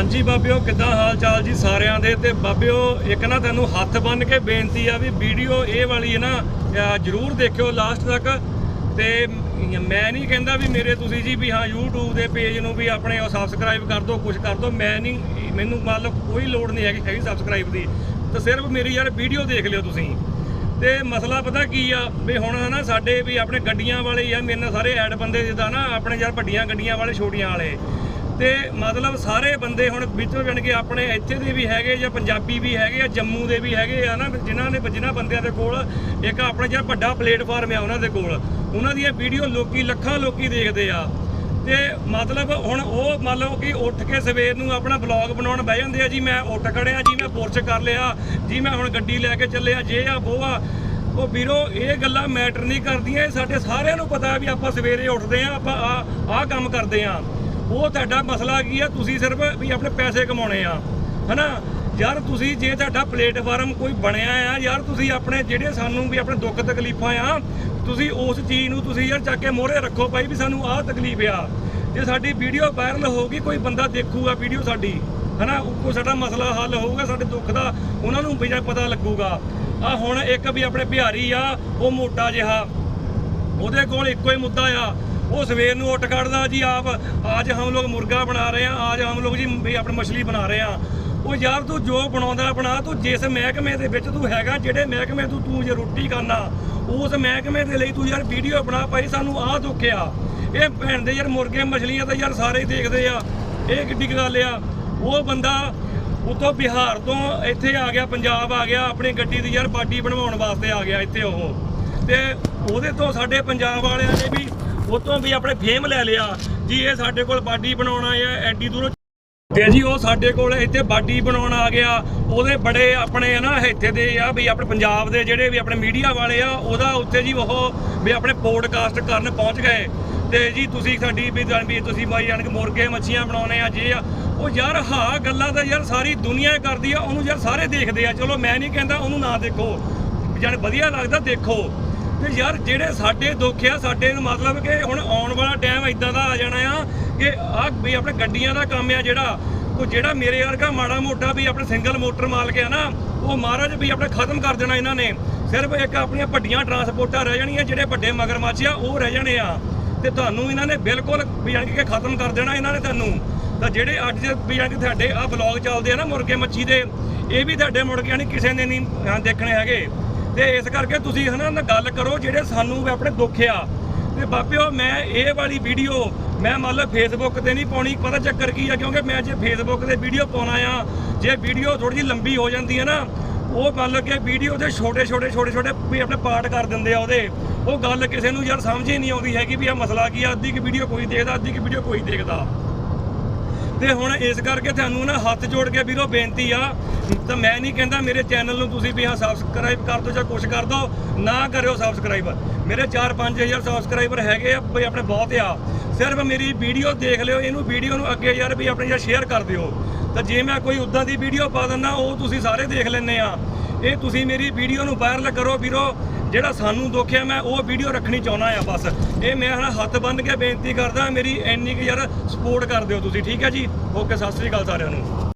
ਹਾਂਜੀ ਬਾਬਿਓ, ਕਿੱਦਾਂ ਹਾਲ ਚਾਲ ਜੀ ਸਾਰਿਆਂ ਦੇ? ਤੇ ਬਾਬਿਓ, ਇੱਕ ਨਾ ਤੈਨੂੰ ਹੱਥ ਬੰਨ ਕੇ ਬੇਨਤੀ ਆ ਵੀ ਵੀਡੀਓ ਇਹ ਵਾਲੀ ਹੈ ਨਾ ਜ਼ਰੂਰ ਦੇਖਿਓ ਲਾਸਟ ਤੱਕ। ਤੇ ਮੈਂ ਨਹੀਂ ਕਹਿੰਦਾ ਵੀ ਮੇਰੇ ਤੁਸੀਂ ਜੀ ਵੀ ਹਾਂ, YouTube ਦੇ ਪੇਜ ਨੂੰ ਵੀ ਆਪਣੇ ਉਹ ਸਬਸਕ੍ਰਾਈਬ ਕਰ ਦਿਓ ਕੁਝ ਕਰ ਦਿਓ ਮੈਂ ਨਹੀਂ, ਮੈਨੂੰ ਮੰਨ ਲਓ ਕੋਈ ਲੋੜ ਨਹੀਂ ਹੈਗੀ ਹੈਗੀ ਸਬਸਕ੍ਰਾਈਬ ਦੀ। ਤਾਂ ਸਿਰਫ ਮੇਰੀ ਯਾਰ ਵੀਡੀਓ ਦੇਖ ਲਿਓ ਤੁਸੀਂ। ਤੇ ਮਸਲਾ ਪਤਾ ਕੀ ਆ, ਵੀ ਹੁਣ ਹਨਾ ਸਾਡੇ ਵੀ ਆਪਣੇ ਗੱਡੀਆਂ ਵਾਲੇ ਹੀ ਆ, ਮੇਰੇ ਨਾਲ ਸਾਰੇ ਐਡ ਬੰਦੇ ਜਿੱਦਾਂ ਨਾ, ਆਪਣੇ ਯਾਰ ਵੱਡੀਆਂ ਗੱਡੀਆਂ ਵਾਲੇ, ਛੋਟੀਆਂ ਵਾਲੇ। ਤੇ ਮਤਲਬ ਸਾਰੇ ਬੰਦੇ ਹੁਣ ਵਿੱਚੋਂ ਜਾਣ ਕੇ ਆਪਣੇ ਇੱਥੇ ਦੇ ਵੀ ਹੈਗੇ ਜਾਂ ਪੰਜਾਬੀ ਵੀ ਹੈਗੇ ਆ ਜੰਮੂ ਦੇ ਵੀ ਹੈਗੇ ਆ ਨਾ, ਜਿਨ੍ਹਾਂ ਨੇ, ਜਿਨ੍ਹਾਂ ਬੰਦਿਆਂ ਦੇ ਕੋਲ ਇੱਕ ਆਪਣੇ ਜਿਹੜਾ ਵੱਡਾ ਪਲੇਟਫਾਰਮ ਆ ਉਹਨਾਂ ਦੇ ਕੋਲ, ਉਹਨਾਂ ਦੀਆਂ ਵੀਡੀਓ ਲੋਕੀ ਲੱਖਾਂ ਲੋਕੀ ਦੇਖਦੇ ਆ। ਤੇ ਮਤਲਬ ਹੁਣ ਉਹ ਮੰਨ ਲਓ ਕਿ ਉੱਠ ਕੇ ਸਵੇਰ ਨੂੰ ਆਪਣਾ ਬਲੌਗ ਬਣਾਉਣ ਬਹਿ ਜਾਂਦੇ ਆ, ਜੀ ਮੈਂ ਉੱਠ ਖੜਿਆ, ਜੀ ਮੈਂ ਪੁਰਸ਼ ਕਰ ਲਿਆ, ਜੀ ਮੈਂ ਹੁਣ ਗੱਡੀ ਲੈ ਕੇ ਚੱਲਿਆ, ਜੇ ਆ ਉਹ ਆ। ਉਹ ਵੀਰੋ, ਇਹ ਗੱਲਾਂ ਮੈਟਰ ਨਹੀਂ ਕਰਦੀਆਂ, ਇਹ ਸਾਡੇ ਸਾਰਿਆਂ ਨੂੰ ਪਤਾ ਵੀ ਆਪਾਂ ਸਵੇਰੇ ਉੱਠਦੇ ਆ, ਆਪਾਂ ਆ ਆਹ ਕੰਮ ਕਰਦੇ ਆ। ਉਹ ਤੁਹਾਡਾ ਮਸਲਾ ਕੀ ਆ? ਤੁਸੀਂ ਸਿਰਫ ਵੀ ਆਪਣੇ ਪੈਸੇ ਕਮਾਉਣੇ ਆ। ਹਨਾ? ਯਾਰ ਤੁਸੀਂ ਜੇ ਤੁਹਾਡਾ ਪਲੇਟਫਾਰਮ ਕੋਈ ਬਣਿਆ ਆ, ਯਾਰ ਤੁਸੀਂ ਆਪਣੇ ਜਿਹੜੇ ਸਾਨੂੰ ਵੀ ਆਪਣੇ ਦੁੱਖ ਤਕਲੀਫਾਂ ਆ, ਤੁਸੀਂ ਉਸ ਚੀਜ਼ ਨੂੰ ਤੁਸੀਂ ਯਾਰ ਚੱਕ ਕੇ ਮੋਹਰੇ ਰੱਖੋ ਭਾਈ ਵੀ ਸਾਨੂੰ ਆਹ ਤਕਲੀਫ ਆ। ਜੇ ਸਾਡੀ ਵੀਡੀਓ ਵਾਇਰਲ ਹੋਊਗੀ ਕੋਈ ਬੰਦਾ ਦੇਖੂਗਾ ਵੀਡੀਓ ਸਾਡੀ। ਹਨਾ? ਉਹ- ਕੋਈ ਸਾਡਾ ਮਸਲਾ ਹੱਲ ਹੋਊਗਾ, ਸਾਡੇ ਦੁੱਖ ਦਾ ਉਹਨਾਂ ਨੂੰ ਵੀ ਪਤਾ ਲੱਗੂਗਾ। ਆ ਹੁਣ ਇੱਕ ਵੀ ਆਪਣੇ ਬਿਹਾਰੀ ਆ, ਉਹ ਮੋਟਾ ਜਿਹਾ। ਉਹਦੇ ਕੋਲ ਇੱਕੋ ਹੀ ਮੁੱਦਾ ਆ। ਉਹ ਸਵੇਰ ਨੂੰ ਉੱਠ ਕੱਢਦਾ ਜੀ, ਆਪ, ਅੱਜ ਹਮ ਲੋਗ ਮੁਰਗਾ ਬਣਾ ਰਹੇ ਆ ਅੱਜ ਹਮ ਲੋਗ ਜੀ ਵੀ ਆਪਣੀ ਮਛਲੀ ਬਣਾ ਰਹੇ ਆ ਉਹ ਯਾਰ ਤੂੰ ਜੋ ਬਣਾਉਂਦਾ ਬਣਾ, ਤੂੰ ਜਿਸ ਮਹਿਕਮੇ ਦੇ ਵਿੱਚ ਤੂੰ ਹੈਗਾ, ਜਿਹੜੇ ਮਹਿਕਮੇ ਤੂੰ ਤੂੰ ਜੇ ਰੋਟੀ ਕਰਨਾ ਉਸ ਮਹਿਕਮੇ ਦੇ ਲਈ ਤੂੰ ਯਾਰ ਵੀਡੀਓ ਬਣਾ ਭਾਈ, ਸਾਨੂੰ ਆਹ ਦੁੱਖ ਆ। ਇਹ ਭੈਣ ਦੇ ਯਾਰ ਮੁਰਗੇ, ਮਛਲੀਆਂ ਤਾਂ ਯਾਰ ਸਾਰੇ ਹੀ ਦੇਖਦੇ ਆ। ਇਹ ਕਿੱਡੀ ਕੁ ਗੱਲ ਆ। ਉਹ ਬੰਦਾ ਉਤੋਂ ਬਿਹਾਰ ਤੋਂ ਇੱਥੇ ਆ ਗਿਆ, ਪੰਜਾਬ ਆ ਗਿਆ, ਆਪਣੀ ਗੱਡੀ ਦੀ ਯਾਰ ਬਾਡੀ ਬਣਵਾਉਣ ਵਾਸਤੇ ਆ ਗਿਆ ਇੱਥੇ ਉਹ। ਤੇ ਉਹਦੇ ਤੋਂ ਸਾਡੇ ਪੰਜਾਬ ਵਾਲਿਆਂ ਨੇ ਵੀ ਉਤੋਂ ਵੀ ਆਪਣੇ ਫੇਮ ਲੈ ਲਿਆ ਜੀ, ਇਹ ਸਾਡੇ ਕੋਲ ਬਾਡੀ ਬਣਾਉਣਾ ਆਇਆ ਐਡੀ ਦੂਰੋਂ ਤੇ ਜੀ, ਉਹ ਸਾਡੇ ਕੋਲ ਇੱਥੇ ਬਾਡੀ ਬਣਾਉਣ ਆ ਗਿਆ। ਉਹਦੇ ਬੜੇ ਆਪਣੇ ਨਾ, ਇੱਥੇ ਦੇ ਆ ਵੀ ਆਪਣੇ ਪੰਜਾਬ ਦੇ ਜਿਹੜੇ ਵੀ ਆਪਣੇ ਮੀਡੀਆ ਵਾਲੇ ਆ, ਉਹਦਾ ਉੱਥੇ ਜੀ ਉਹ ਵੀ ਆਪਣੇ ਪੋਡਕਾਸਟ ਕਰਨ ਪਹੁੰਚ ਗਏ। ਤੇ ਜੀ, ਤੁਸੀਂ ਸਾਡੀ ਵੀ ਤੁਸੀਂ ਬਾਈ ਜਾਣ ਕੇ ਮੁਰਗੇ, ਮੱਛੀਆਂ ਬਣਾਉਣੇ ਆ, ਜੇ ਆ। ਉਹ ਯਾਰ, ਹਾਂ, ਗੱਲਾਂ ਤਾਂ ਯਾਰ ਸਾਰੀ ਦੁਨੀਆ ਕਰਦੀ ਆ, ਉਹਨੂੰ ਯਾਰ ਸਾਰੇ ਦੇਖਦੇ ਆ। ਚਲੋ, ਮੈਂ ਨਹੀਂ ਕਹਿੰਦਾ ਉਹਨੂੰ ਨਾ ਦੇਖੋ। ਜਾਨ ਵਧੀਆ ਲੱਗਦਾ, ਦੇਖੋ। ਤੇ ਯਾਰ ਜਿਹੜੇ ਸਾਡੇ ਦੁੱਖ ਆ, ਸਾਡੇ ਨੂੰ ਮਤਲਬ ਕਿ ਹੁਣ ਆਉਣ ਵਾਲਾ ਟਾਈਮ ਇਦਾਂ ਦਾ ਆ ਜਾਣਾ ਆ ਕਿ ਆ ਵੀ ਆਪਣੇ ਗੱਡੀਆਂ ਦਾ ਕੰਮ ਆ ਜਿਹੜਾ ਕੋ ਜਿਹੜਾ ਮੇਰੇ ਵਰਗਾ ਮਾੜਾ ਮੋਟਾ ਵੀ ਆਪਣੇ ਸਿੰਗਲ ਮੋਟਰ ਮਾਲਕ ਆ ਨਾ, ਉਹ ਮਹਾਰਾਜ ਵੀ ਆਪਣੇ ਖਤਮ ਕਰ ਦੇਣਾ ਇਹਨਾਂ ਨੇ। ਸਿਰਫ ਇੱਕ ਆਪਣੀਆਂ ਵੱਡੀਆਂ ਟਰਾਂਸਪੋਰਟਾਂ ਰਹਿ ਜਾਣੀਆਂ, ਜਿਹੜੇ ਵੱਡੇ ਮਗਰਮੱਛ ਆ, ਉਹ ਰਹਿ ਜਾਣੇ ਆ। ਤੇ ਤੁਹਾਨੂੰ ਇਹਨਾਂ ਨੇ ਬਿਲਕੁਲ ਵੀ ਜਾਣੀ ਕਿ ਖਤਮ ਕਰ ਦੇਣਾ ਇਹਨਾਂ ਨੇ ਤੁਹਾਨੂੰ। ਤਾਂ ਜਿਹੜੇ ਅੱਜ ਵੀ ਜਾਣੀ ਕਿ ਤੁਹਾਡੇ ਆ ਬਲੌਗ ਚੱਲਦੇ ਆ ਨਾ ਮੁਰਗੇ ਮੱਛੀ ਦੇ, ਇਹ ਵੀ ਤੁਹਾਡੇ ਮੁੜ ਕੇ ਜਾਣੀ ਕਿਸੇ ਨੇ ਨਹੀਂ ਦੇਖਣੇ ਹੈਗੇ। ਤੇ ਇਸ ਕਰਕੇ ਤੁਸੀਂ ਹਨਾ ਨਾ ਗੱਲ ਕਰੋ ਜਿਹੜੇ ਸਾਨੂੰ ਆਪਣੇ ਦੁੱਖ ਆ। ਤੇ ਬਾਪਿਓ ਮੈਂ ਇਹ ਵਾਲੀ ਵੀਡੀਓ ਮੈਂ ਮੰਨ ਲਓ ਫੇਸਬੁੱਕ ਤੇ ਨਹੀਂ ਪਾਉਣੀ, ਪਤਾ ਚੱਕਰ ਕੀ ਆ? ਕਿਉਂਕਿ ਮੈਂ ਜੇ ਫੇਸਬੁੱਕ ਤੇ ਵੀਡੀਓ ਪਾਉਣਾ ਆ, ਜੇ ਵੀਡੀਓ ਥੋੜੀ ਜਿਹੀ ਲੰਬੀ ਹੋ ਜਾਂਦੀ ਹੈ ਨਾ, ਉਹ ਮੰਨ ਲਓ ਕਿ ਵੀਡੀਓ ਦੇ ਛੋਟੇ ਛੋਟੇ ਛੋਟੇ ਛੋਟੇ ਵੀ ਆਪਣੇ ਪਾਰਟ ਕਰ ਦਿੰਦੇ ਆ ਉਹਦੇ। ਉਹ ਗੱਲ ਕਿਸੇ ਨੂੰ ਯਾਰ ਸਮਝ ਹੀ ਨਹੀਂ ਆਉਂਦੀ ਹੈਗੀ ਵੀ ਇਹ ਮਸਲਾ ਕੀ ਆ, ਅੱਧੀ ਕਿ ਵੀਡੀਓ ਕੋਈ ਦੇਖਦਾ, ਅੱਧੀ ਕਿ ਵੀਡੀਓ ਕੋਈ ਦੇਖਦਾ। ਤੇ ਹੁਣ ਇਸ ਕਰਕੇ ਤੁਹਾਨੂੰ ਨਾ ਹੱਥ ਜੋੜ ਕੇ ਵੀਰੋ ਬੇਨਤੀ ਆ, ਤਾਂ ਮੈਂ ਨਹੀਂ ਕਹਿੰਦਾ ਮੇਰੇ ਚੈਨਲ ਨੂੰ ਤੁਸੀਂ ਵੀ ਹਾਂ ਸਬਸਕ੍ਰਾਈਬ ਕਰ ਦਿਓ ਜਾਂ ਕੁਝ ਕਰ ਦਿਓ, ਨਾ ਕਰਿਓ ਸਬਸਕ੍ਰਾਈਬ ਮੇਰੇ 4-5000 ਸਬਸਕ੍ਰਾਈਬਰ ਹੈਗੇ ਆ, ਬਈ ਆਪਣੇ ਬਹੁਤ ਆ। ਸਿਰਫ ਮੇਰੀ ਵੀਡੀਓ ਦੇਖ ਲਿਓ, ਇਹਨੂੰ ਵੀਡੀਓ ਨੂੰ ਅੱਗੇ ਯਾਰ ਵੀ ਆਪਣੇ ਜਾਂ ਸ਼ੇਅਰ ਕਰ ਦਿਓ। ਤਾਂ ਜੇ ਮੈਂ ਕੋਈ ਉਦਾਂ ਦੀ ਵੀਡੀਓ ਪਾ ਦਿੰਦਾ, ਉਹ ਤੁਸੀਂ ਸਾਰੇ ਦੇਖ ਲੈਣੇ ਆ। ਇਹ ਤੁਸੀਂ ਮੇਰੀ ਵੀਡੀਓ ਨੂੰ ਵਾਇਰਲ ਕਰੋ ਵੀਰੋ ਜਿਹੜਾ ਸਾਨੂੰ ਦੁੱਖ ਹੈ, ਮੈਂ ਉਹ ਵੀਡੀਓ ਰੱਖਣੀ ਚਾਹੁੰਦਾ ਆ ਬਸ। ਇਹ ਮੈਂ ਹੁਣ ਹੱਥ ਬੰਨ ਕੇ ਬੇਨਤੀ ਕਰਦਾ, ਮੇਰੀ ਇੰਨੀ ਕੁ ਯਾਰ ਸਪੋਰਟ ਕਰ ਦਿਓ ਤੁਸੀਂ, ਠੀਕ ਹੈ ਜੀ? ਓਕੇ ਸਤਿ ਸ੍ਰੀ ਅਕਾਲ ਸਾਰਿਆਂ ਨੂੰ।